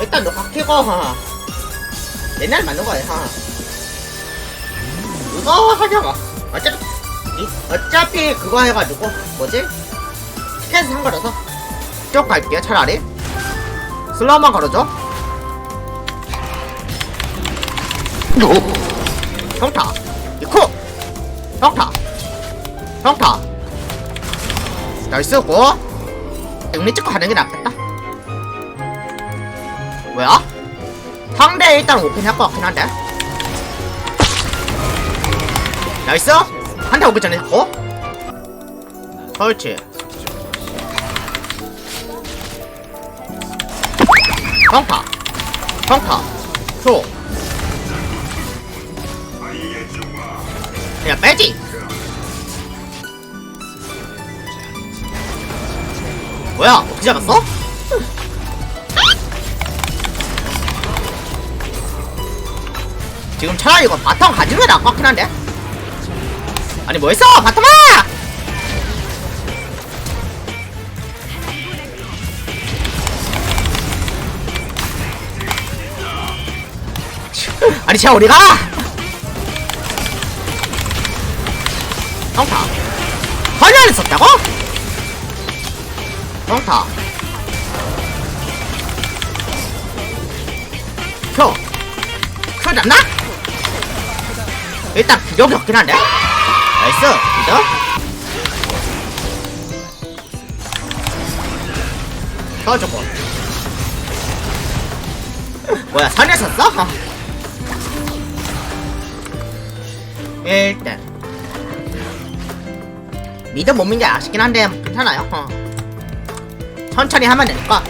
일단 녹화 켜고 하. 옛날 맞는 거야 하. 이거 하려고. 어차피 이- 어차피 그거 해가지고 뭐지? 티켓 산 거라서. 쭉 갈게요 차라리. 슬로우만 걸어줘. 평타. 이코 평타. 평타. 나이스 고. 응리 찍고 가는 게 낫겠다 뭐야? 상대 일단 오픈 할 것 같긴 한데. 나이스. 한 대 오기 전에 잡고. 그렇지 평타. 평타. 초. 그냥 빼지. 뭐야? 어떻게 잡았어? 지금 차라리 이거 바텀 가지는 것 같긴 한데 아니 뭐했어? 바텀아! 아니 쟤 어디가! 평타. 헌혈을 썼다고? 평타. 켜켜 잡나? 일단 기력이 없긴 한데. 나이스 이죠 켜주고 뭐야 선에 섰어? 어. 일단. 미드 못 민게 아쉽긴 한데 괜찮아요. 어. 천천히 하면 되니까?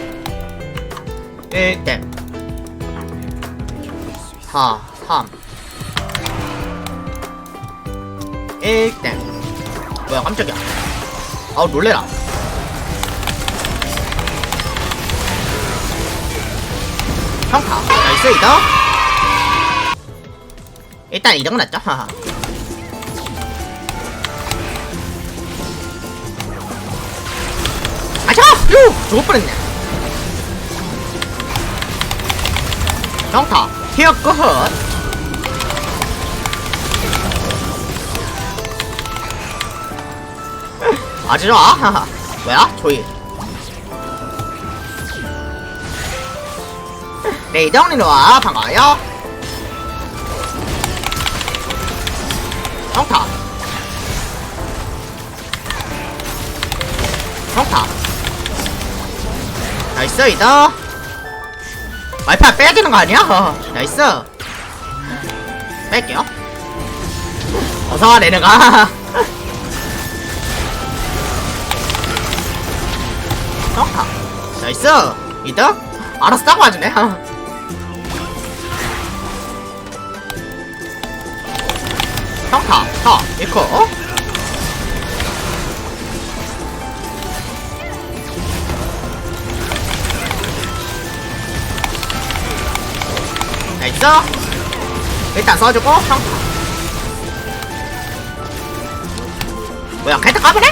일단. 4 3 1땡 뭐야 깜짝이야. 아우 놀래라. 평타. 나이스 이덕 일단 이덕은 낫죠? 하하. 아차! 유! 죽을 뻔했네. 평타. 히어 끝 좋아 하하. 뭐야? 조이. 네 이정리로 와. 반가워요. 평타. 평타. 나이스 이더. 빼야 되는 거 아니야? 어, 나이스. 뺄게요. 어서와 내려가 평타 나이스. 이득? 알아서 따고 와주네. 평타 타 이코. 나이스. 일단 써주고 평타. 뭐야 캐트 까보네?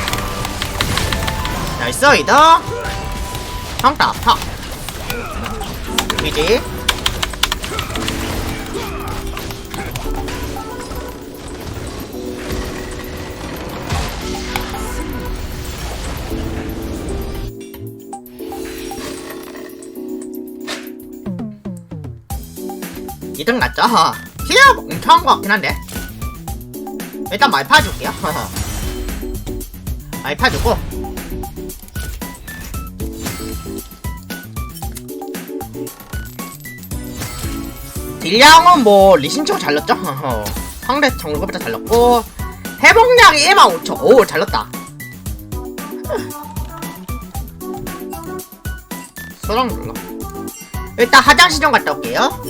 나이스 이득 평타 타 이지 이등 낫죠? 힐 멍청한 것 같긴 한데. 일단 말파 줄게요. 말파 주고 딜량은 뭐 리신청 잘렸죠? 상대 정글급부터 잘렸고 회복량이 1만 5천. 오 잘렸다. 소랑 눌러 일단 화장실 좀 갔다 올게요